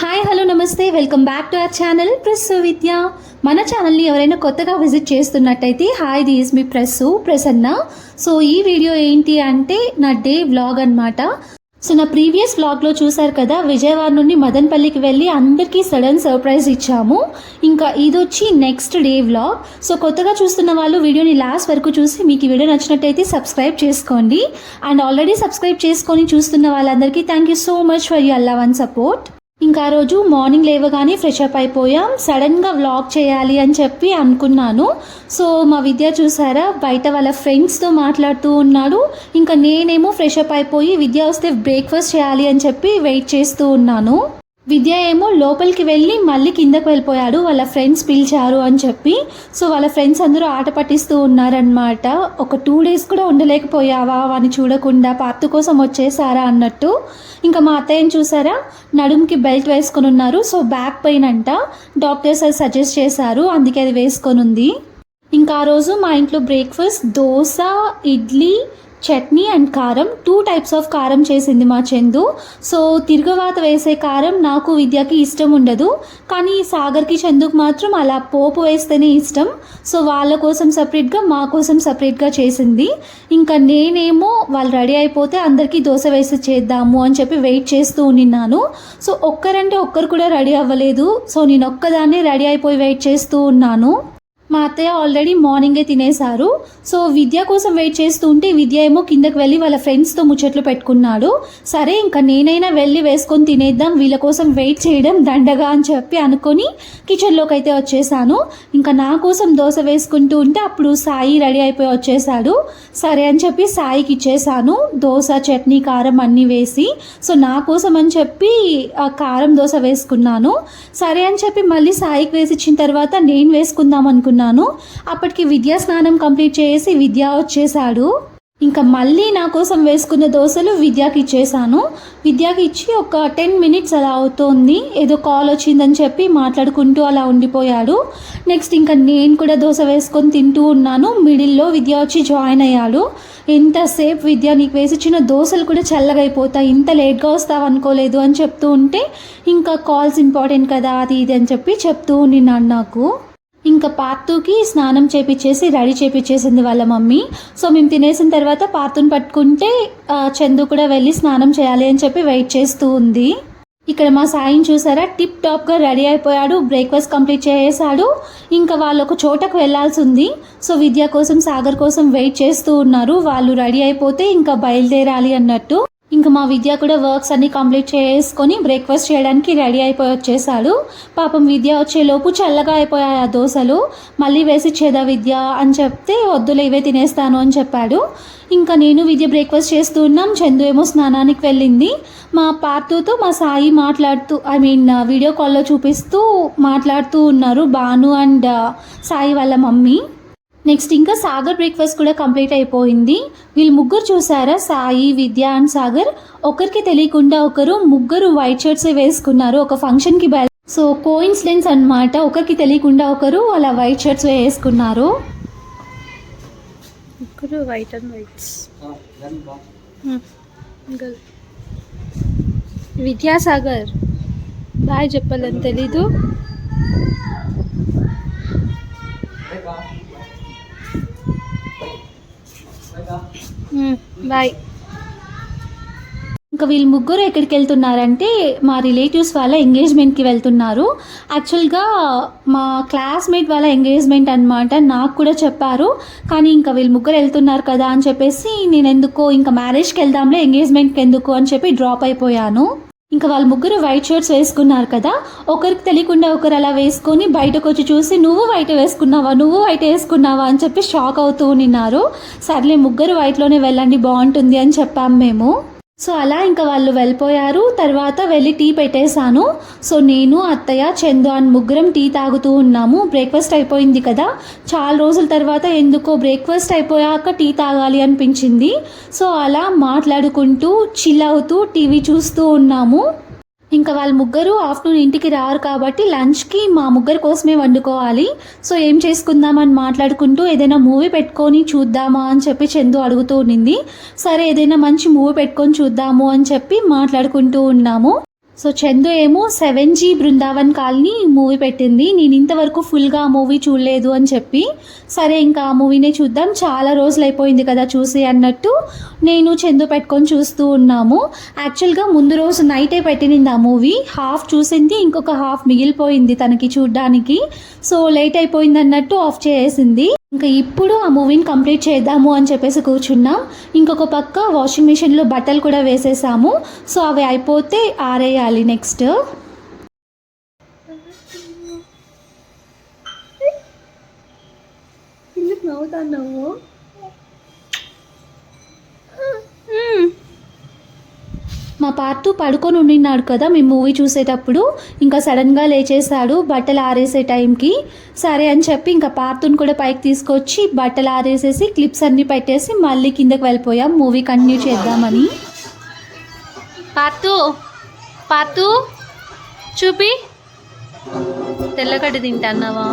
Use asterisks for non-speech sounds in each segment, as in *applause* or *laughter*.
Hi hello నమస్తే. Welcome back to our channel press Vidya మన ఛానల్ని ఎవరైనా కొత్తగా విజిట్ చేస్తున్నట్టయితే హాయ్ దిస్ మీ ప్రెస్ ప్రసన్న సో ఈ వీడియో ఏంటి అంటే నా డే వ్లాగ్ అన్నమాట. సో నా ప్రీవియస్ వ్లాగ్లో చూసారు కదా విజయవాడ నుండి మదన్పల్లికి వెళ్ళి అందరికీ సడన్ సర్ప్రైజ్ ఇచ్చాము. ఇంకా ఇది వచ్చి నెక్స్ట్ డే వ్లాగ్ సో కొత్తగా చూస్తున్న వాళ్ళు వీడియోని లాస్ట్ వరకు చూసి మీకు ఈ వీడియో నచ్చినట్టయితే సబ్స్క్రైబ్ చేసుకోండి. అండ్ ఆల్రెడీ సబ్స్క్రైబ్ చేసుకొని చూస్తున్న వాళ్ళందరికీ thank you so much for you love and support ఇంకా ఆ రోజు మార్నింగ్ లేవగానే ఫ్రెష్ అప్ అయిపోయాం. సడన్గా వ్లాగ్ చేయాలి అని చెప్పి అనుకున్నాను. సో మా విద్య చూసారా? బయట వాళ్ళ ఫ్రెండ్స్తో మాట్లాడుతూ ఉన్నాడు. ఇంకా నేనేమో ఫ్రెష్ అప్ అయిపోయి విద్య వస్తే బ్రేక్ఫాస్ట్ చేయాలి అని చెప్పి వెయిట్ చేస్తూ ఉన్నాను. విద్య ఏమో లోపలికి వెళ్ళి మళ్ళీ కిందకు వెళ్ళిపోయాడు. వాళ్ళ ఫ్రెండ్స్ పిలిచారు అని చెప్పి. సో వాళ్ళ ఫ్రెండ్స్ అందరూ ఆట పట్టిస్తూ ఉన్నారనమాట ఒక టూ డేస్ కూడా ఉండలేకపోయావా వాని చూడకుండా పార్తు కోసం వచ్చేసారా అన్నట్టు. ఇంకా మా అత్తయ్యని చూసారా? నడుముకి బెల్ట్ వేసుకొని ఉన్నారు. సో బ్యాక్ పెయిన్ అంట. డాక్టర్స్ అది సజెస్ట్ చేశారు. అందుకే అది వేసుకొని ఉంది. ఇంకా ఆ రోజు మా ఇంట్లో బ్రేక్ఫాస్ట్ దోశ ఇడ్లీ చట్నీ అండ్ కారం టూ టైప్స్ ఆఫ్ కారం చేసింది మా చందు. సో తిరగవాత వేసే కారం నాకు విద్యకి ఇష్టం ఉండదు. కానీ సాగర్కి చందుకు మాత్రం అలా పోపు వేస్తేనే ఇష్టం. సో వాళ్ళ కోసం సపరేట్గా మా కోసం సపరేట్గా చేసింది. ఇంకా నేనేమో వాళ్ళు రెడీ అయిపోతే అందరికీ దోశ వేసి చేద్దాము అని చెప్పి వెయిట్ చేస్తూ ఉన్నాను సో ఒక్కరంటే ఒక్కరు కూడా రెడీ అవ్వలేదు. సో నేను ఒక్కదాన్నే రెడీ అయిపోయి వెయిట్ చేస్తూ ఉన్నాను. మా అత్తయ్య ఆల్రెడీ మార్నింగే తినేశారు. సో విద్య కోసం వెయిట్ చేస్తూ ఉంటే విద్య ఏమో కిందకి వెళ్ళి వాళ్ళ ఫ్రెండ్స్తో ముచ్చట్లు పెట్టుకున్నాడు. సరే ఇంకా నేనైనా వెళ్ళి వేసుకొని తినేద్దాం వీళ్ళ కోసం వెయిట్ చేయడం దండగా అని చెప్పి అనుకొని కిచెన్లోకి అయితే వచ్చేసాను. ఇంకా నా కోసం దోశ వేసుకుంటూ ఉంటే అప్పుడు సాయి రెడీ అయిపోయి వచ్చేసాడు. సరే అని చెప్పి సాయికి ఇచ్చేసాను. దోశ చట్నీ కారం అన్నీ వేసి సో నా కోసం అని చెప్పి కారం దోశ వేసుకున్నాను. సరే అని చెప్పి మళ్ళీ సాయికి వేసి ఇచ్చిన తర్వాత నేను వేసుకుందాం అనుకున్నాను. అప్పటికి విద్యా స్నానం కంప్లీట్ చేసి విద్య వచ్చేసాడు ఇంకా మళ్ళీ నా కోసం వేసుకున్న దోశలు విద్యాకి ఇచ్చేసాను విద్యాకి ఇచ్చి ఒక టెన్ మినిట్స్ అలా అవుతోంది. ఏదో కాల్ వచ్చిందని చెప్పి మాట్లాడుకుంటూ అలా ఉండిపోయాడు. నెక్స్ట్ ఇంకా నేను కూడా దోశ వేసుకొని తింటూ ఉన్నాను. మిడిల్లో విద్య వచ్చి జాయిన్ అయ్యాడు. ఎంతసేపు విద్య నీకు వేసిచ్చిన దోశలు కూడా చల్లగా అయిపోతాయి ఇంత లేట్గా వస్తావు అనుకోలేదు అని చెప్తూ ఉంటే ఇంకా కాల్స్ ఇంపార్టెంట్ కదా అది ఇది అని చెప్పి చెప్తూ ఉన్నాను నాకు. ఇంకా పార్తుకి స్నానం చేపించేసి రెడీ చేపించేసింది వాళ్ళ మమ్మీ. సో మేము తినేసిన తర్వాత పార్తుని పట్టుకుంటే చందు కూడా వెళ్ళి స్నానం చేయాలి అని చెప్పి వెయిట్ చేస్తూ ఉంది. ఇక్కడ మా సాయిని చూసారా? టిప్ టాప్గా రెడీ అయిపోయాడు బ్రేక్ఫాస్ట్ కంప్లీట్ చేసేసాడు. ఇంకా వాళ్ళు ఒక చోటకు వెళ్ళాల్సి ఉంది. సో విద్య కోసం సాగర్ కోసం వెయిట్ చేస్తూ ఉన్నారు. వాళ్ళు రెడీ అయిపోతే ఇంకా బయలుదేరాలి అన్నట్టు. ఇంకా మా విద్య కూడా వర్క్స్ అన్ని కంప్లీట్ చేసుకొని బ్రేక్ఫాస్ట్ చేయడానికి రెడీ అయిపోయి వచ్చేసాడు పాపం విద్య వచ్చేలోపు చల్లగా అయిపోయాయి ఆ దోశలు. మళ్ళీ వేసి చేదా విద్య అని చెప్తే వద్దులే ఇవే తినేస్తాను అని చెప్పాడు. ఇంకా నేను విద్య బ్రేక్ఫాస్ట్ చేస్తూ ఉన్నాం. చందు ఏమో స్నానానికి వెళ్ళింది. మా పార్తూతో మా సాయి మాట్లాడుతూ ఐ మీన్ వీడియో కాల్లో చూపిస్తూ మాట్లాడుతూ ఉన్నారు భాను అండ్ సాయి వాళ్ళ మమ్మీ. నెక్స్ట్ ఇంకా సాగర్ బ్రేక్ఫాస్ట్ కూడా కంప్లీట్ అయిపోయింది. వీళ్ళు ముగ్గురు చూసారా? సాయి విద్య అండ్ సాగర్. ఒకరికి తెలియకుండా ఒకరు ముగ్గురు వైట్ షర్ట్స్ వేసుకున్నారు. ఒక ఫంక్షన్కి బయలు సో కోయిన్సిడెన్స్ అన్నమాట. ఒకరికి తెలియకుండా ఒకరు అలా వైట్ షర్ట్స్ వేసుకున్నారు. ముగ్గురు white and whites girl Vidyasagar boy చెప్పాలని తెలీదు. బాయ్. ఇంకా వీళ్ళు ముగ్గురు ఎక్కడికి వెళ్తున్నారంటే మా రిలేటివ్స్ వాళ్ళ ఎంగేజ్మెంట్కి వెళ్తున్నారు. యాక్చువల్గా మా క్లాస్మేట్ వాళ్ళ ఎంగేజ్మెంట్ అనమాట నాకు కూడా చెప్పారు. కానీ ఇంకా వీళ్ళు ముగ్గురు వెళ్తున్నారు కదా అని చెప్పేసి నేను ఎందుకో ఇంకా మ్యారేజ్కి వెళ్దాంలే ఎంగేజ్మెంట్కి ఎందుకు అని చెప్పి డ్రాప్ అయిపోయాను. ఇంకా వాళ్ళు ముగ్గురు వైట్ షర్ట్స్ వేసుకున్నారు కదా ఒకరికి తెలియకుండా ఒకరు అలా వేసుకొని బయటకు వచ్చి చూసి నువ్వు వైట్ వేసుకున్నావా? నువ్వు వైట్ వేసుకున్నావా? అని చెప్పి షాక్ అవుతూ ఉన్నారు. సర్లే ముగ్గురు వైట్లోనే వెళ్ళండి బాగుంటుంది అని చెప్పాము మేము. సో అలా ఇంకా వాళ్ళు వెళ్ళిపోయారు. తర్వాత వెళ్ళి టీ పెట్టేశాను. సో నేను అత్తయ్య చందు అని ముగ్గురం టీ తాగుతూ ఉన్నాము. బ్రేక్ఫాస్ట్ అయిపోయింది కదా. చాలా రోజుల తర్వాత ఎందుకో బ్రేక్ఫాస్ట్ అయిపోయాక టీ తాగాలి అనిపించింది. సో అలా మాట్లాడుకుంటూ చిల్ అవుతూ టీవీ చూస్తూ ఉన్నాము. ఇంకా వాళ్ళ ముగ్గురు ఆఫ్టర్నూన్ ఇంటికి రారు కాబట్టి లంచ్కి మా ముగ్గురు కోసమే వండుకోవాలి. సో ఏం చేసుకుందామని మాట్లాడుకుంటూ ఏదైనా మూవీ పెట్టుకొని చూద్దామా అని చెప్పి చందు అడుగుతూ ఉండింది. సరే ఏదైనా మంచి మూవీ పెట్టుకొని చూద్దాము అని చెప్పి మాట్లాడుకుంటూ ఉన్నాము. సో చందు ఏమో seven G Brindavan colony movie పెట్టింది. నేను ఇంతవరకు ఫుల్గా ఆ మూవీ చూడలేదు అని చెప్పి సరే ఇంకా ఆ మూవీనే చూద్దాం చాలా రోజులు అయిపోయింది కదా చూసి అన్నట్టు నేను చందు పెట్టుకొని చూస్తూ ఉన్నాము. యాక్చువల్గా ముందు రోజు నైటే పెట్టింది ఆ మూవీ హాఫ్ చూసింది ఇంకొక హాఫ్ మిగిలిపోయింది తనకి చూడ్డానికి. సో లేట్ అయిపోయింది అన్నట్టు ఆఫ్ చేసింది. ఇంకా ఇప్పుడు ఆ మూవీని కంప్లీట్ చేద్దాము అని చెప్పేసి కూర్చున్నాం. ఇంకొక పక్క వాషింగ్ మిషన్లో బట్టలు కూడా వేసేసాము. సో అవి అయిపోతే ఆరేయాలి నెక్స్ట్. ఎందుకు నవ్వుతావు మా పార్తు పడుకొని ఉండినాడు కదా మేము మూవీ చూసేటప్పుడు. ఇంకా సడన్గా లేచేశాడు బట్టలు ఆరేసే టైంకి. సరే అని చెప్పి ఇంకా పార్తుని కూడా పైకి తీసుకొచ్చి బట్టలు ఆరేసేసి క్లిప్స్ అన్నీ పెట్టేసి మళ్ళీ కిందకి వెళ్ళిపోయాం. మూవీ కంటిన్యూ చేద్దామని. పార్తు పార్తు చూపి. తెల్లగడ్డ తింటాన్నావా?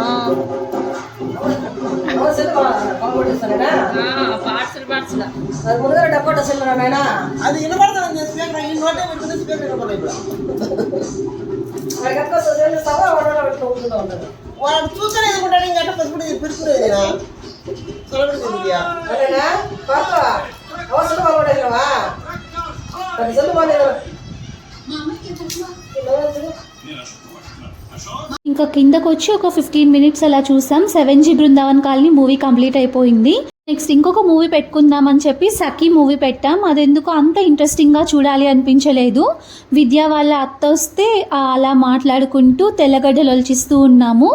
పార్సల్ పార్సల్ అది ముందుగా డబ్బా సెల్లురా నాయనా అది వినపడతాను నేను స్పీకర్ ఈ నోటే పెట్టుకుని స్పీకర్ వినపడలేదు ఇప్పుడు వాడికి అక్క సెల్లు సవా వాడలో పెట్టుకో ఉంటుందా ఉంటుంది వాడు చూస్తేనే ఎదుకుంటాడు ఇంకా అంటే పసిపిడి పెట్టుకునేది సొలబడి తెలియదా అదేనా పాత అవసరం వాడేవా అది సెల్లు బాగాలేదు ఇంకా కిందకు వచ్చి ఒక ఫిఫ్టీన్ మినిట్స్ అలా చూసాం. Seven G Brindavan colony movie complete అయిపోయింది. నెక్స్ట్ ఇంకొక మూవీ పెట్టుకుందాం అని చెప్పి సఖీ మూవీ పెట్టాం. అది ఎందుకు అంత ఇంట్రెస్టింగ్గా చూడాలి అనిపించలేదు. విద్య వాళ్ళ అత్త వస్తే అలా మాట్లాడుకుంటూ తెల్లగడ్డలు ఒలిచిస్తూ ఉన్నాము.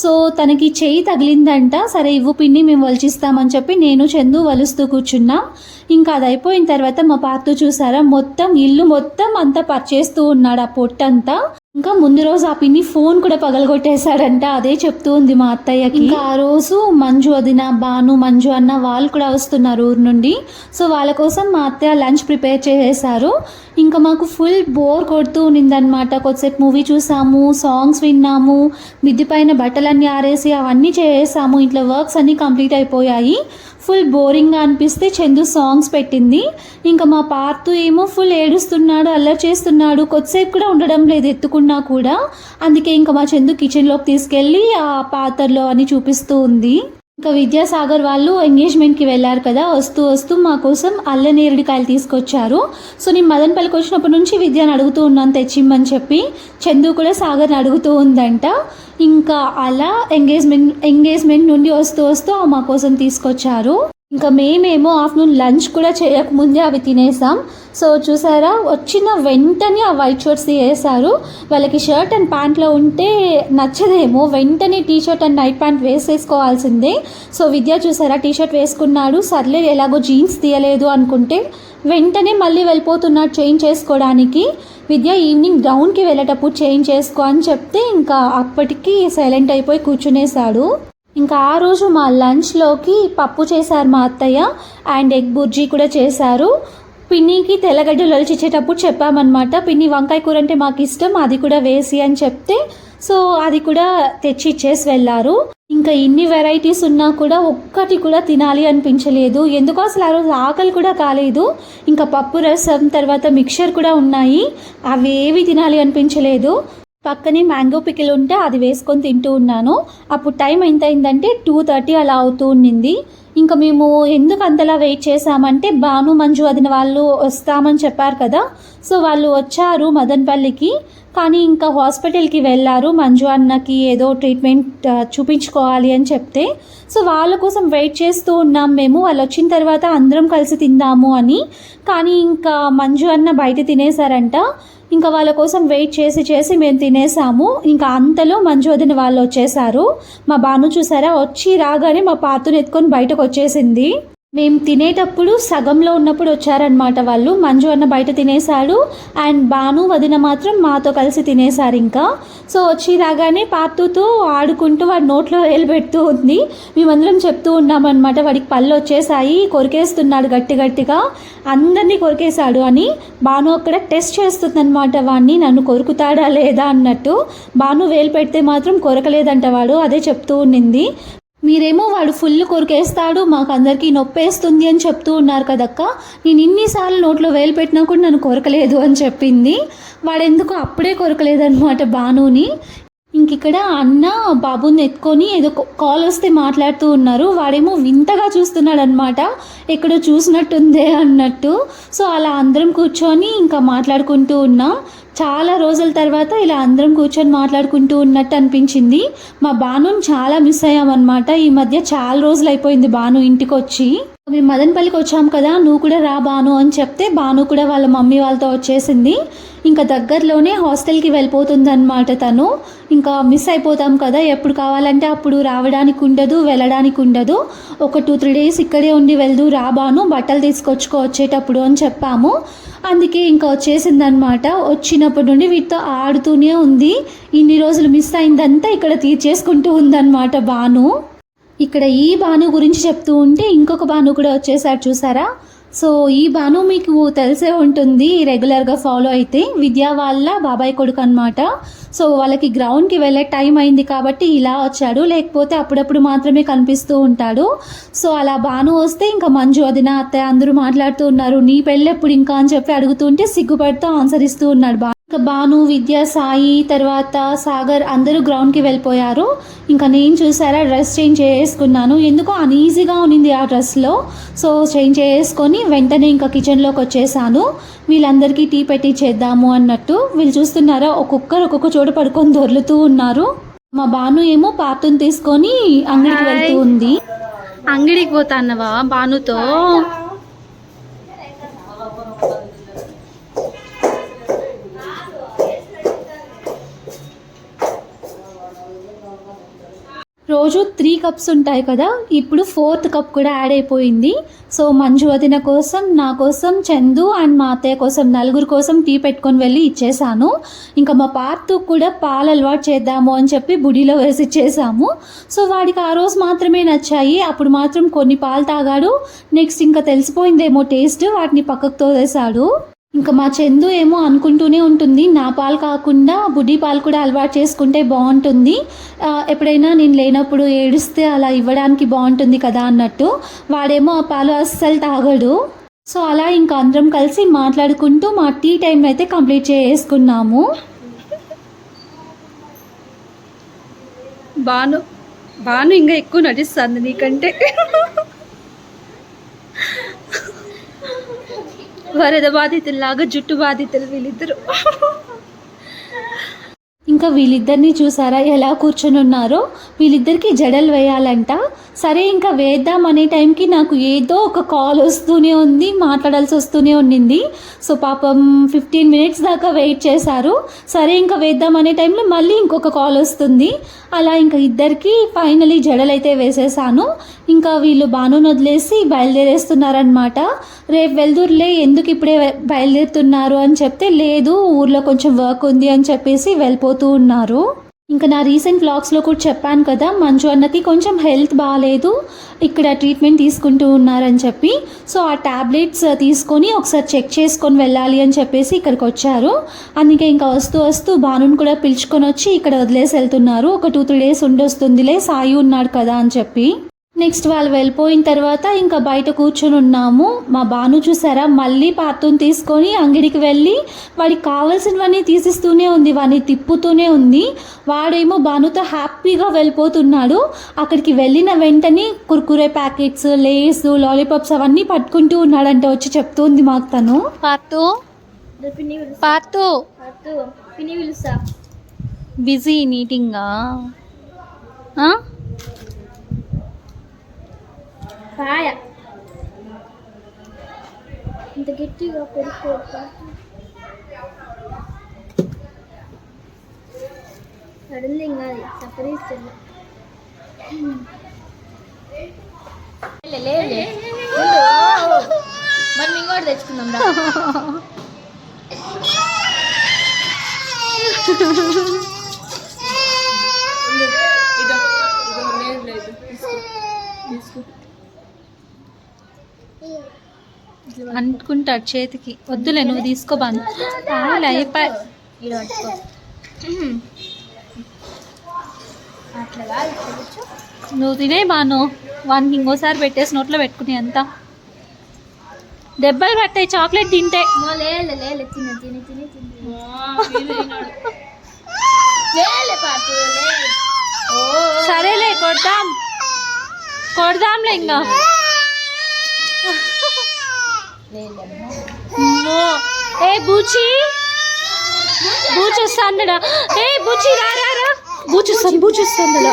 సో తనకి చేయి తగిలిందంట. సరే ఇవ్వు పిన్ని మేము ఒలిచిస్తామని చెప్పి నేను చందు వలుస్తూ కూర్చున్నాం. ఇంకా అది అయిపోయిన తర్వాత మా పాత చూసారా? మొత్తం ఇల్లు మొత్తం అంతా పర్చేస్తూ ఉన్నాడు ఆ పొట్టంతా. ఇంకా ముందు రోజు ఆ పిన్ని ఫోన్ కూడా పగలగొట్టేశాడంట. అదే చెప్తూ ఉంది మా అత్తయ్యకి. ఇంకా ఆ రోజు మంజు వదిన బాను మంజు అన్న వాళ్ళు కూడా వస్తున్నారు ఊరు నుండి. సో వాళ్ళ కోసం మా అత్తయ్య లంచ్ ప్రిపేర్ చేసేసారు ఇంకా మాకు ఫుల్ బోర్ కొడుతూ ఉన్నిందనమాట కొద్దిసేపు మూవీ చూసాము సాంగ్స్ విన్నాము మిద్ది పైన బట్టలన్నీ ఆరేసి అవన్నీ చేసాము ఇంట్లో వర్క్స్ అన్నీ కంప్లీట్ అయిపోయాయి. ఫుల్ బోరింగ్గా అనిపిస్తే చందు సాంగ్స్ పెట్టింది. ఇంకా మా పార్తు ఏమో ఫుల్ ఏడుస్తున్నాడు అల్లరి చేస్తున్నాడు. కొద్దిసేపు కూడా ఉండడం లేదు ఎత్తుకున్నా కూడా. అందుకే ఇంకా మా చందు కిచెన్లోకి తీసుకెళ్ళి ఆ పాత్రలో అని చూపిస్తూ ఉంది. ఇంకా విద్యాసాగర్ వాళ్ళు ఎంగేజ్మెంట్కి వెళ్ళారు కదా వస్తూ వస్తూ మా కోసం అల్ల నేరుడికాయలు తీసుకొచ్చారు. సో నేను మదనపల్లికి వచ్చినప్పటి నుంచి విద్యను అడుగుతూ ఉన్నాను తెచ్చిమ్మని చెప్పి. చందు కూడా సాగర్ని అడుగుతూ ఉందంట. ఇంకా అలా ఎంగేజ్మెంట్ ఎంగేజ్మెంట్ నుండి వస్తూ వస్తూ మా కోసం తీసుకొచ్చారు. ఇంకా మేమేమో ఆఫ్టర్నూన్ లంచ్ కూడా చేయకముందే అవి తినేసాం. సో చూసారా వచ్చిన వెంటనే ఆ వైట్ షర్ట్స్ వేసారు. వాళ్ళకి షర్ట్ అండ్ ప్యాంట్లో ఉంటే నచ్చదేమో. వెంటనే T shirt and night pant వేసేసుకోవాల్సిందే. So Vidya చూసారా టీ షర్ట్ వేసుకున్నాడు. సర్లే ఎలాగో జీన్స్ తీయలేదు అనుకుంటే వెంటనే మళ్ళీ వెళ్ళిపోతున్నాడు చేంజ్ చేసుకోవడానికి. విద్య ఈవినింగ్ గ్రౌండ్కి వెళ్ళేటప్పుడు చేంజ్ చేసుకో అని చెప్తే ఇంకా అప్పటికి సైలెంట్ అయిపోయి కూర్చునేశాడు. ఇంకా ఆ రోజు మా లంచ్లోకి పప్పు చేశారు మా అత్తయ్య అండ్ ఎగ్ బుర్జీ కూడా చేశారు. పిన్నికి తెల్లగడ్డలు ఒలిచిచ్చేటప్పుడు చెప్పామన్నమాట పిన్ని వంకాయ కూర అంటే మాకు ఇష్టం అది కూడా వేసి అని చెప్తే సో అది కూడా తెచ్చి ఇచ్చేసి వెళ్ళారు. ఇంకా ఇన్ని వెరైటీస్ ఉన్నా కూడా ఒక్కటి కూడా తినాలి అనిపించలేదు. ఎందుకో అసలు ఆ రోజు ఆకలి కూడా కాలేదు. ఇంకా పప్పు రసం తర్వాత మిక్చర్ కూడా ఉన్నాయి. అవి ఏవి తినాలి అనిపించలేదు. పక్కనే మ్యాంగో పికిల్ ఉంటే అది వేసుకొని తింటూ ఉన్నాను. అప్పుడు టైం ఎంత అయిందంటే టూ థర్టీ అలా అవుతూ ఉండింది. ఇంకా మేము ఎందుకు అంతలా వెయిట్ చేసామంటే భాను మంజు అదిన వాళ్ళు వస్తామని చెప్పారు కదా. సో వాళ్ళు వచ్చారు మదన్పల్లికి. కానీ ఇంకా హాస్పిటల్కి వెళ్ళారు. మంజు అన్నకి ఏదో ట్రీట్మెంట్ చూపించుకోవాలి అని చెప్తే. సో వాళ్ళ కోసం వెయిట్ చేస్తూ ఉన్నాం మేము. వాళ్ళు వచ్చిన తర్వాత అందరం కలిసి తిందాము అని. కానీ ఇంకా మంజు అన్న బయట తినేశారంట. ఇంకా వాళ్ళ కోసం వెయిట్ చేసి చేసి మేము తినేసాము. ఇంకా అంతలో మంజు వదిన వాళ్ళు వచ్చేసారు. మా బాను చూసారా? వచ్చి రాగానే మా పాతుని ఎత్తుకొని బయటకు వచ్చేసింది. మేము తినేటప్పుడు సగంలో ఉన్నప్పుడు వచ్చారనమాట వాళ్ళు. మంజు అన్న బయట తినేశాడు. అండ్ బాను వదిన మాత్రం మాతో కలిసి తినేశారు ఇంకా. సో వచ్చి రాగానే పాతుతో ఆడుకుంటూ వాడి నోట్లో వేలు పెడుతూ ఉంది. మేమందరం చెప్తూ ఉన్నామన్నమాట వాడికి పళ్ళు వచ్చేసాయి కొరికేస్తున్నాడు గట్టి గట్టిగా. అందరినీ కొరికేశాడు అని బాను అక్కడ టెస్ట్ చేస్తుందన్నమాట వాడిని నన్ను కొరుకుతాడా లేదా అన్నట్టు. బాను వేలు పెడితే మాత్రం కొరకలేదంట వాడు. అదే చెప్తూ ఉండింది. మీరేమో వాడు ఫుల్ కొరికేస్తాడు మాకు అందరికీ నొప్పేస్తుంది అని చెప్తూ ఉన్నారు కదక్క. నేను ఇన్నిసార్లు నోట్లో వేలు పెట్టినా కూడా నన్ను కొరకలేదు అని చెప్పింది. వాడెందుకు అప్పుడే కొరకలేదనమాట బానుని ఇంక ఇక్కడ అన్న బాబుని ఎత్తుకొని ఏదో కాల్ వస్తే మాట్లాడుతూ ఉన్నారు. వాడేమో వింతగా చూస్తున్నాడు అనమాట ఎక్కడో చూసినట్టుందే అన్నట్టు. సో అలా అందరం కూర్చొని ఇంకా మాట్లాడుకుంటూ ఉన్నాం. చాలా రోజుల తర్వాత ఇలా అందరం కూర్చొని మాట్లాడుకుంటూ ఉన్నట్టు అనిపించింది. మా బానుని చాలా మిస్ అయ్యామన్నమాట. ఈ మధ్య చాలా రోజులు అయిపోయింది బాను ఇంటికి వచ్చి మేము మదనపల్లికి వచ్చాం కదా నువ్వు కూడా రా బాను అని చెప్తే బాను కూడా వాళ్ళ మమ్మీ వాళ్ళతో వచ్చేసింది. ఇంకా దగ్గరలోనే హాస్టల్కి వెళ్ళిపోతుందన్నమాట తను. ఇంకా మిస్ అయిపోతాం కదా ఎప్పుడు కావాలంటే అప్పుడు రావడానికి ఉండదు వెళ్ళడానికి ఉండదు. ఒక టూ త్రీ డేస్ ఇక్కడే ఉండి వెళ్దు రా బాను బట్టలు తీసుకొచ్చుకో వచ్చేటప్పుడు అని చెప్పాము. అందుకే ఇంకా వచ్చేసిందనమాట వచ్చినప్పటి నుండి వీటితో ఆడుతూనే ఉంది. ఇన్ని రోజులు మిస్ అయిందంతా ఇక్కడ తీర్చేసుకుంటూ ఉందన్నమాట బాను ఇక్కడ ఈ భాను గురించి చెప్తూ ఉంటే ఇంకొక భాను కూడా వచ్చేసారు చూసారా? సో ఈ భాను మీకు తెలిసే ఉంటుంది రెగ్యులర్గా ఫాలో అయితే. విద్యా వాళ్ళ బాబాయ్ కొడుకు అనమాట సో వాళ్ళకి గ్రౌండ్కి వెళ్ళే టైం అయింది కాబట్టి ఇలా వచ్చాడు. లేకపోతే అప్పుడప్పుడు మాత్రమే కనిపిస్తూ ఉంటాడు. సో అలా భాను వస్తే ఇంకా మంజు వదిన అత్తయ్య అందరూ మాట్లాడుతూ ఉన్నారు. నీ పెళ్ళెప్పుడు ఇంకా అని చెప్పి అడుగుతుంటే సిగ్గుపడుతూ ఆన్సర్ ఇస్తూ ఉన్నాడు బా ఇంకా భాను విద్య సాయి తర్వాత సాగర్ అందరూ గ్రౌండ్కి వెళ్ళిపోయారు. ఇంకా నేను చూసారా డ్రెస్ చేంజ్ చేసుకున్నాను ఎందుకో అన్ఈజీగా ఉన్నింది ఆ డ్రెస్లో సో చేంజ్ చేసుకొని వెంటనే ఇంకా కిచెన్లోకి వచ్చేసాను. వీళ్ళందరికీ టీ పెట్టి చేద్దాము అన్నట్టు. వీళ్ళు చూస్తున్నారా ఒక్కొక్కరు ఒక్కొక్క చోట పడుకొని దొర్లుతూ ఉన్నారు. మా బాను ఏమో పార్తుని తీసుకొని అంగడికి వెళ్తూ ఉంది. అంగడికి పోతాన్నవా బానుతో రోజు త్రీ కప్స్ ఉంటాయి కదా ఇప్పుడు ఫోర్త్ కప్ కూడా యాడ్ అయిపోయింది. సో మంజు వదిన కోసం నా కోసం చందు అండ్ మా అత్తయ్య కోసం నలుగురు కోసం టీ పెట్టుకొని వెళ్ళి ఇచ్చేసాను. ఇంకా మా పార్తు కూడా పాలు అలవాటు చేద్దాము అని చెప్పి బుడిలో వేసి ఇచ్చేసాము. సో వాడికి ఆ రోజు మాత్రమే నచ్చాయి. అప్పుడు మాత్రం కొన్ని పాలు తాగాడు. నెక్స్ట్ ఇంకా తెలిసిపోయిందేమో టేస్ట్ వాటిని పక్కకు తోదేశాడు ఇంకా మా చందు ఏమో అనుకుంటూనే ఉంటుంది. నా పాలు కాకుండా బుడ్డి పాలు కూడా అలవాటు చేసుకుంటే బాగుంటుంది. ఎప్పుడైనా నేను లేనప్పుడు ఏడిస్తే అలా ఇవ్వడానికి బాగుంటుంది కదా అన్నట్టు. వాడేమో ఆ పాలు అస్సలు తాగడు. సో అలా ఇంకా అందరం కలిసి మాట్లాడుకుంటూ మా టీ టైం అయితే కంప్లీట్ చేసుకున్నాము. బాను బాను ఇంకా ఎక్కువ నటిస్తుంది నీకంటే. వరద బాధితుల్లాగా జుట్టు బాధితులు వీళ్ళిద్దరు. ఇంకా వీళ్ళిద్దరిని చూసారా? ఎలా కూర్చొని ఉన్నారో వీళ్ళిద్దరికి జడలు వేయాలంట. సరే ఇంకా వేద్దాం అనే టైంకి నాకు ఏదో ఒక కాల్ వస్తూనే ఉంది మాట్లాడాల్సి వస్తూనే ఉండింది సో పాపం ఫిఫ్టీన్ మినిట్స్ దాకా వెయిట్ చేశారు. సరే ఇంకా వేద్దాం అనే టైంలో మళ్ళీ ఇంకొక కాల్ వస్తుంది. అలా ఇంకా ఇద్దరికి ఫైనలీ జడలు అయితే వేసేసాను. ఇంకా వీళ్ళు బాను వదిలేసి బయలుదేరేస్తున్నారనమాట రేపు వెళ్దూరులే ఎందుకు ఇప్పుడే బయలుదేరుతున్నారు అని చెప్తే లేదు ఊర్లో కొంచెం వర్క్ ఉంది అని చెప్పేసి వెళ్ళిపోతూ ఉన్నారు. ఇంకా నా రీసెంట్ వ్లాగ్స్లో కూడా చెప్పాను కదా మంజు అన్నకి కొంచెం హెల్త్ బాగాలేదు ఇక్కడ ట్రీట్మెంట్ తీసుకుంటూ ఉన్నారని చెప్పి. సో ఆ ట్యాబ్లెట్స్ తీసుకొని ఒకసారి చెక్ చేసుకొని వెళ్ళాలి అని చెప్పేసి ఇక్కడికి వచ్చారు. అందుకే ఇంకా వస్తూ వస్తూ భానుని కూడా పిలుచుకొని వచ్చి ఇక్కడ వదిలేసి వెళ్తున్నారు. ఒక టూ త్రీ డేస్ ఉండొస్తుందిలే సాయి ఉన్నాడు కదా అని చెప్పి. నెక్స్ట్ వాళ్ళు వెళ్ళిపోయిన తర్వాత ఇంకా బయట కూర్చొని ఉన్నాము. మా బాను చూసారా? మళ్ళీ పార్తుని తీసుకొని అంగడికి వెళ్ళి వాడికి కావాల్సినవన్నీ తీసిస్తూనే ఉంది వాడిని తిప్పుతూనే ఉంది. వాడేమో బానుతో హ్యాపీగా వెళ్ళిపోతున్నాడు. అక్కడికి వెళ్ళిన వెంటనే కుర్కురే ప్యాకెట్స్ లేస్ లాలీపాప్స్ అవన్నీ పట్టుకుంటూ ఉన్నాడంటే వచ్చి చెప్తుంది మాకు తను. బిజీ నీటింగా కాయ. ఇంత గట్టిగా పెరుక్కోవద్దా సడన్లీ ఇంకా అది మరి మేము కూడా తెచ్చుకుందాం రా. *laughs* *laughs* అనుకుంటాడు చేతికి. వద్దులే నువ్వు తీసుకోబాను అయిపోయి ఇట్లా కూర్చో నువ్వు తినే బాను. వానికి ఇంకోసారి పెట్టేసి నోట్లో పెట్టుకుని అంత. దెబ్బలు పట్టాయి చాక్లెట్ తింటే. సరేలే కొడదాం. కొడదాంలే ఇంకా. అమ్మో. ఏ బూచి బూచి వస్తాండడా ఏ బూచి రా రా రా బూచి వస్తాను బూచి వస్తాండడా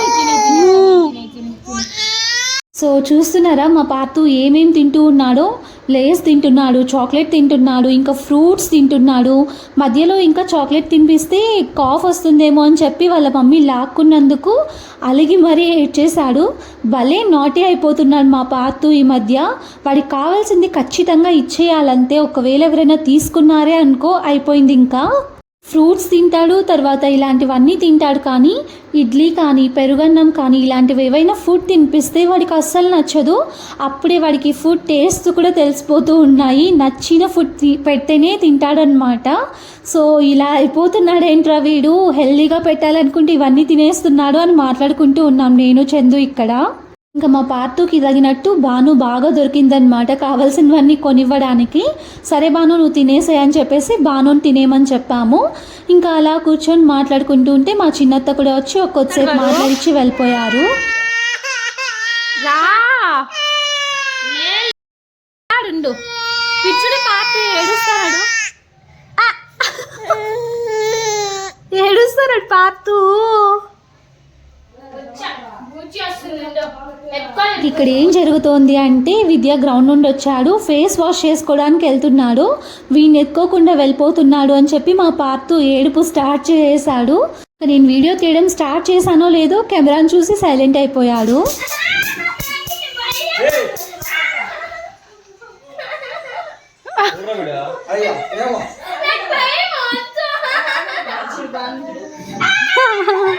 సో చూస్తున్నారా మా పాతు ఏమేమి తింటూ ఉన్నాడో? లేస్ తింటున్నాడు చాక్లెట్ తింటున్నాడు ఇంకా ఫ్రూట్స్ తింటున్నాడు. మధ్యలో ఇంకా చాక్లెట్ తినిపిస్తే కాఫ్ వస్తుందేమో అని చెప్పి వాళ్ళ మమ్మీ లాక్కున్నందుకు అలిగి మరీ ఇచ్చేశాడు భలే నాటి అయిపోతున్నాడు మా పాతు ఈ మధ్య. వాడికి కావాల్సింది ఖచ్చితంగా ఇచ్చేయాలంతే ఒకవేళ ఎవరైనా తీసుకున్నారే అనుకో అయిపోయింది ఇంకా. ఫ్రూట్స్ తింటాడు తర్వాత ఇలాంటివన్నీ తింటాడు కానీ ఇడ్లీ కానీ పెరుగన్నం కానీ ఇలాంటివి ఏవైనా ఫుడ్ తినిపిస్తే వాడికి అస్సలు నచ్చదు. అప్పుడే వాడికి ఫుడ్ టేస్ట్ కూడా తెలిసిపోతూ ఉన్నాయి. నచ్చిన ఫుడ్ పెడితేనే తింటాడనమాట సో ఇలా అయిపోతున్నాడేంట్రా వీడు? హెల్దీగా పెట్టాలనుకుంటే ఇవన్నీ తినేస్తున్నాడు అని మాట్లాడుకుంటూ ఉన్నాం నేను చందు ఇక్కడ. ఇంకా మా పార్తుకి తగినట్టు బాను బాగా దొరికిందనమాట కావాల్సినవన్నీ కొనివ్వడానికి. సరే బాను నువ్వు తినేసే అని చెప్పేసి బానుని తినేయమని చెప్పాము. ఇంకా అలా కూర్చొని మాట్లాడుకుంటూ ఉంటే మా చిన్నత్త కూడా వచ్చి ఒక కొద్దిసేపు మాట్లాడిచ్చి వెళ్ళిపోయారు. రా! ఆడుండు పిచ్చుడి పార్టీ ఏడుస్తాడు ఆ! ఏడుస్తాడు పార్తూ? ఇక్కడ ఏం జరుగుతోంది అంటే విద్య గ్రౌండ్ నుండి వచ్చాడు ఫేస్ వాష్ చేసుకోవడానికి వెళ్తున్నాడు వీడిని ఎత్తుకోకుండా వెళ్ళిపోతున్నాడు అని చెప్పి మా పార్తు ఏడుపు స్టార్ట్ చేశాడు. నేను వీడియో తీయడం స్టార్ట్ చేశానో లేదో కెమెరాను చూసి సైలెంట్ అయిపోయాడు. అయ్యా *laughs*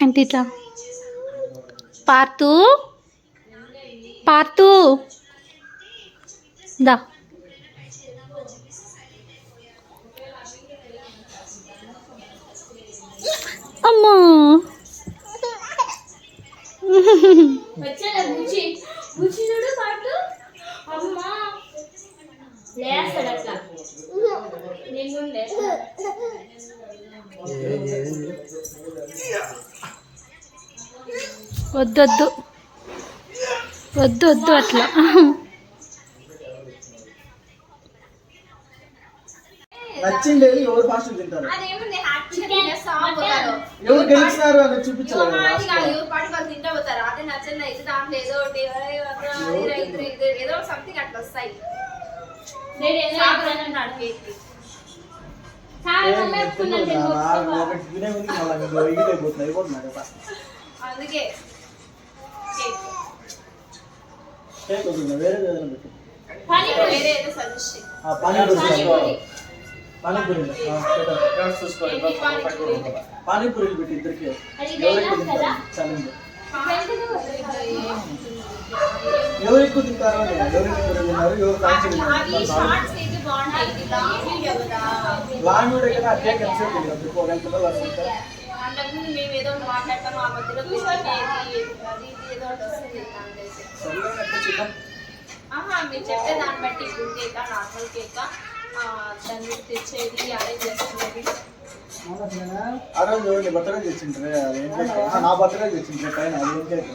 అంటే ఇట్లా? పార్తూ? పార్తూ? దా. అమ్మా. అమ్మా. వద్దొద్దు. వద్దు వద్దు అట్లా నచ్చిండేది ఎవరు ఫాస్ట్ తింటారు? ఎవరు గెలిచినారు అని చూపించాలి కదా అది last కాదు లో. ఎవరు పాటు వాళ్ళు తింటా పోతారు? అదే నచ్చండి అయితే దాంట్లో ఏదో ఒకటి "అరే, వద్దురా, అది రా, ఇది రా, ఇది రా", ఏదో సంథింగ్ అట్లా వస్తాయి. అందుకే. వేరే పెట్టు. పానీపూరీలు పెట్టి ఇద్దరికి. ఎవరు ఎక్కువ? తింటారు? ఎవరు ఎక్కువ తిన్నారు ఎవరు కాల్చి అవి షార్ట్స్ అయితే బాగుంటాయి ఇది లాంగ్ వీడియో కదా లాంగ్ వీడియో కదా ఆ కేక్ ఎంతసేపు తెలియదు ఒక గంట పిల్లలు వస్తుంటారు అంతకుముందు మేము ఏదో ఒకటి మాట్లాడతాం ఆ మధ్యలో కూర్చొని ఏది అది ఇది ఏదో ఒకటి వస్తుంది నాకు తెలిసి సర్లే అక్క చూద్దాం ఆహా మీరు చెప్పే దాన్ని బట్టి గుడ్ కేక్ నార్మల్ కేక్ దాన్ని తెచ్చేది అరేంజ్ చేసుకునేది ఆ రోజు నీ బర్త్డే తెచ్చిండ్రే అది ఏం కేక్? ఆ, నా బర్త్డే తెచ్చిండ్రే పైన అది ఏం కేక్?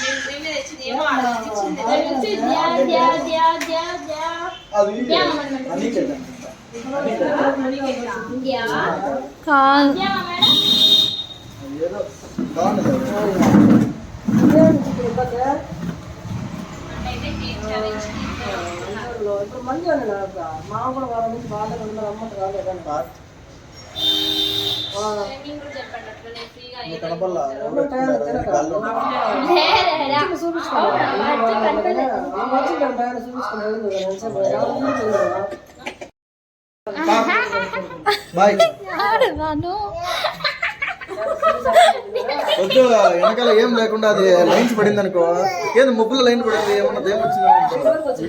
మేము మేమే తెచ్చింది ఏమో ఆడ తెచ్చింది కాదు మంచిగా మా కూడా వారం నుంచి బాగా ఉన్నారు అమ్మంట *laughs* రాలేదని *laughs* వద్దు వెనకాల ఏం లేకుండా అది లైన్స్ పడింది అనుకో ఏది ముగ్గుల లైన్ పడింది ఏమన్నా ఏం వచ్చింది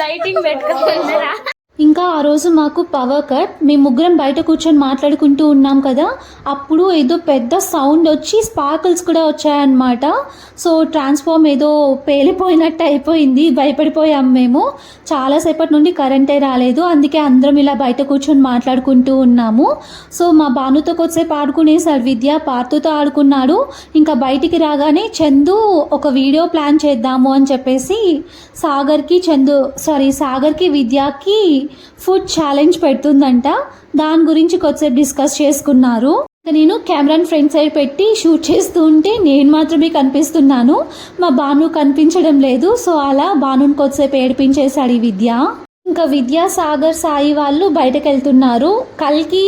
లైటింగ్ పెట్టుకుంటున్నారా? ఇంకా ఆ రోజు మాకు పవర్ కట్ మేము ముగ్గురం బయట కూర్చొని మాట్లాడుకుంటూ ఉన్నాం కదా. అప్పుడు ఏదో పెద్ద సౌండ్ వచ్చి స్పార్కిల్స్ కూడా వచ్చాయన్నమాట. సో ట్రాన్స్ఫార్మ్ ఏదో పేలిపోయినట్టు అయిపోయింది. భయపడిపోయాం మేము. చాలాసేపటి నుండి కరెంటే రాలేదు. అందుకే అందరం ఇలా బయట కూర్చొని మాట్లాడుకుంటూ ఉన్నాము. సో మా బాణుతో కొద్దిసేపు ఆడుకునేసాడు విద్య. పార్తుతో ఆడుకున్నాడు. ఇంకా బయటికి రాగానే చందు ఒక వీడియో ప్లాన్ చేద్దాము అని చెప్పేసి సాగర్కి చందు సారీ సాగర్కి విద్యాకి ఫుడ్ ఛాలెంజ్ పెడుతుందంట. దాని గురించి కొద్దిసేపు డిస్కస్ చేసుకున్నారు. నేను కెమెరాని ఫ్రంట్ సైడ్ పెట్టి షూట్ చేస్తూ ఉంటే నేను మాత్రమే కనిపిస్తున్నాను. మా బాను కనిపించడం లేదు. సో అలా బానుని కొద్దిసేపు ఏడిపించేశాడు ఈ విద్య. ఇంకా విద్యాసాగర్ సాయి వాళ్ళు బయటకు వెళ్తున్నారు కల్కి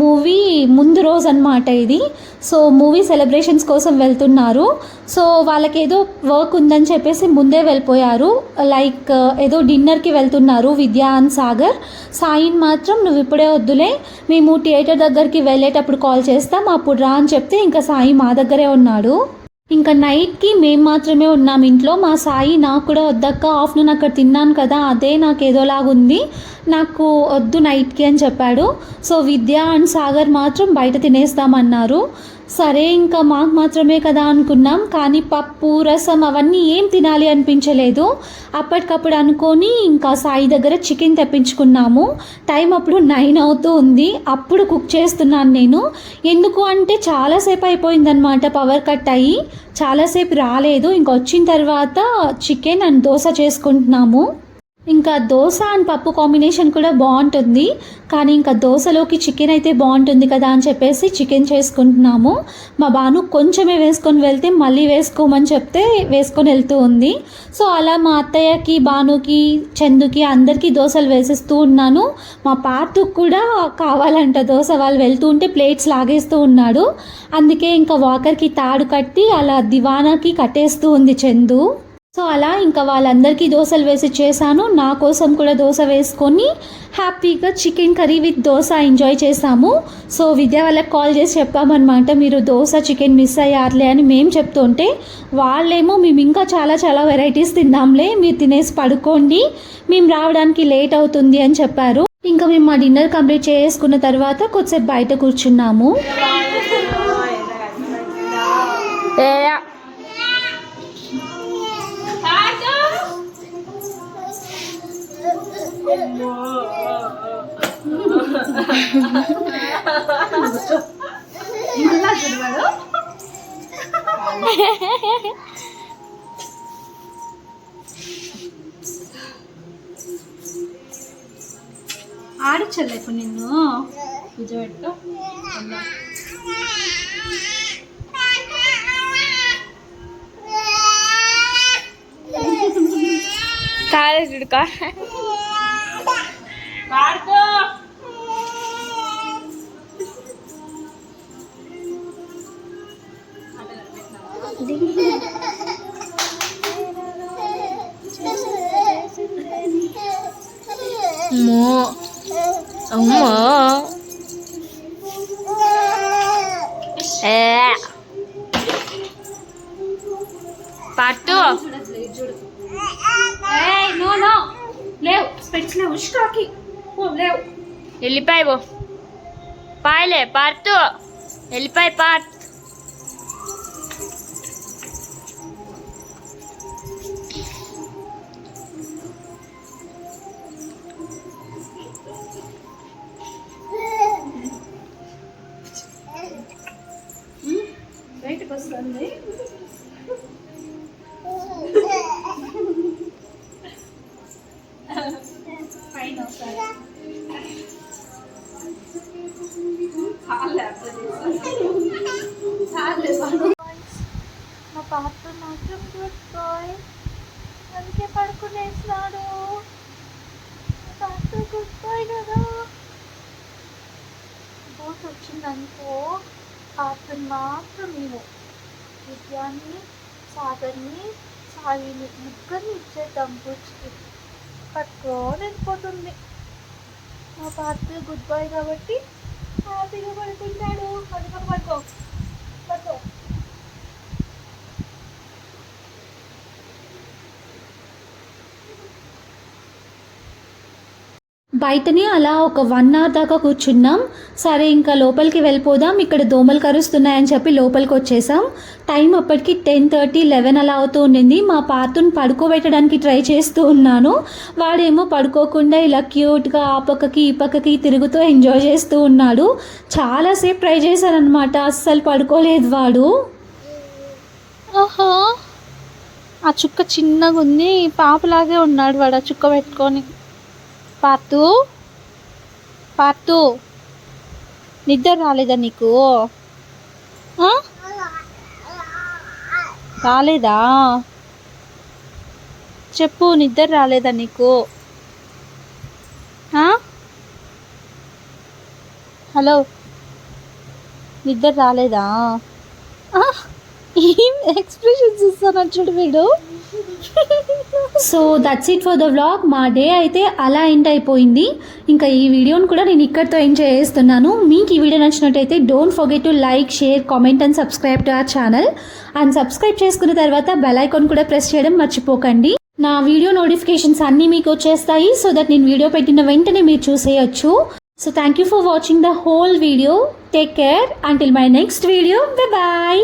మూవీ ముందు రోజు అనమాట ఇది. సో మూవీ సెలబ్రేషన్స్ కోసం వెళ్తున్నారు. సో వాళ్ళకి ఏదో వర్క్ ఉందని చెప్పేసి ముందే వెళ్ళిపోయారు. లైక్ ఏదో డిన్నర్కి వెళ్తున్నారు విద్యా అండ్ సాగర్. సాయిని మాత్రం నువ్వు ఇప్పుడే వద్దులే మేము థియేటర్ దగ్గరికి వెళ్ళేటప్పుడు కాల్ చేస్తాం అప్పుడు రా అని చెప్తే ఇంకా సాయి మా దగ్గరే ఉన్నాడు. ఇంకా నైట్కి మేము మాత్రమే ఉన్నాం ఇంట్లో. మా సాయి నాకు కూడా వద్దక్క ఆఫ్టర్నూన్ అక్కడ తిన్నాను కదా అదే నాకు ఏదోలాగుంది నాకు వద్దు నైట్కి అని చెప్పాడు. సో విద్య అండ్ సాగర్ మాత్రం బయట తినేస్తామన్నారు. సరే ఇంకా మాకు మాత్రమే కదా అనుకున్నాం. కానీ పప్పు రసం అవన్నీ ఏం తినాలి అనిపించలేదు. అప్పటికప్పుడు అనుకొని ఇంకా సాయి దగ్గర చికెన్ తెప్పించుకున్నాము. టైం అప్పుడు నైన్ అవుతూ ఉంది. అప్పుడు కుక్ చేస్తున్నాను నేను. ఎందుకు అంటే చాలాసేపు అయిపోయిందనమాట పవర్ కట్ అయ్యి. చాలాసేపు రాలేదు. ఇంకా వచ్చిన తర్వాత చికెన్ అండ్ దోశ చేసుకుంటున్నాము. ఇంకా దోశ అండ్ పప్పు కాంబినేషన్ కూడా బాగుంటుంది. కానీ ఇంకా దోశలోకి చికెన్ అయితే బాగుంటుంది కదా అని చెప్పేసి చికెన్ చేసుకుంటున్నాము. మా బాను కొంచెమే వేసుకొని వెళ్తే మళ్ళీ వేసుకోమని చెప్తే వేసుకొని వెళ్తూ ఉంది. సో అలా మా అత్తయ్యకి బానుకి చందుకి అందరికీ దోశలు వేసేస్తూ ఉన్నాను. మా పార్తుకు కూడా కావాలంట దోశ వాళ్ళు వెళ్తూ ఉంటే ప్లేట్స్ లాగేస్తూ ఉన్నాడు. అందుకే ఇంకా వాకర్కి తాడు కట్టి అలా దివానాకి కట్టేస్తూ ఉంది చందు. సో అలా ఇంకా వాళ్ళందరికీ దోశలు వేసి చేశాను. నా కోసం కూడా దోశ వేసుకొని హ్యాపీగా chicken curry with dosa enjoy చేసాము సో విద్య వాళ్ళకి కాల్ చేసి చెప్పామన్నమాట మీరు దోశ చికెన్ మిస్ అయ్యారులే అని మేము చెప్తుంటే వాళ్ళేమో మేము ఇంకా చాలా చాలా వెరైటీస్ తిన్నాంలే మీరు తినేసి పడుకోండి మేము రావడానికి లేట్ అవుతుంది అని చెప్పారు. ఇంకా మేము మా డిన్నర్ కంప్లీట్ చేసుకున్న తర్వాత కొద్దిసేపు బయట కూర్చున్నాము. ఆడిచ్చలేదు నిన్ను. కూర్చోబెట్టు కాలేజ్ కా అమ్మో పాయలే పార్తు. వెళ్ళిపోయి పార్త్. సాయిని ముగ్గురిని ఇచ్చేద్దాం బూచ్కి పట్టుకొని వెళ్ళిపోతుంది. మా పార్టీ గుడ్ బాయ్ కాబట్టి హ్యాపీగా పడుకుంటాడు. పడుకో పడుకో పడుకో. బయటనే అలా ఒక వన్ అవర్ దాకా కూర్చున్నాం. సరే ఇంకా లోపలికి వెళ్ళిపోదాం. ఇక్కడ దోమలు కరుస్తున్నాయని చెప్పి లోపలికి వచ్చేసాం. టైం అప్పటికి టెన్ థర్టీ లెవెన్ అలా అవుతూ ఉండింది. మా పాతుని పడుకోబెట్టడానికి ట్రై చేస్తూ ఉన్నాను. వాడేమో పడుకోకుండా ఇలా క్యూట్గా ఆ పక్కకి ఈ పక్కకి తిరుగుతూ ఎంజాయ్ చేస్తూ ఉన్నాడు. చాలాసేపు ట్రై చేశానమాట అస్సలు పడుకోలేదు వాడు. ఓహో. ఆ చుక్క చిన్నగా ఉంది. పాపలాగే ఉన్నాడు వాడు ఆ చుక్క పెట్టుకొని. పాతు పాతు నిద్ర రాలేదా నీకు? రాలేదా? చెప్పు నిద్ర రాలేదా నీకు? హలో? నిద్ర రాలేదా? ఏం ఎక్స్ప్రెషన్ ఇస్తాను చూడు వీడు? So that's it for the vlog మా డే అయితే అలా ఎండ్ అయిపోయింది. ఇంకా ఈ వీడియోని కూడా నేను ఇక్కడితో ఎంజాయ్ చేస్తున్నాను. మీకు ఈ వీడియో నచ్చినట్టయితే don't forget to like share comment and subscribe to our channel and subscribe చేసుకున్న తర్వాత బెల్ ఐకాన్ కూడా ప్రెస్ చేయడం మర్చిపోకండి. నా వీడియో నోటిఫికేషన్స్ అన్నీ మీకు వచ్చేస్తాయి. సో దట్ నేను వీడియో పెట్టిన వెంటనే మీరు చూసేయచ్చు. So thank you for watching the whole video take care until my next video bye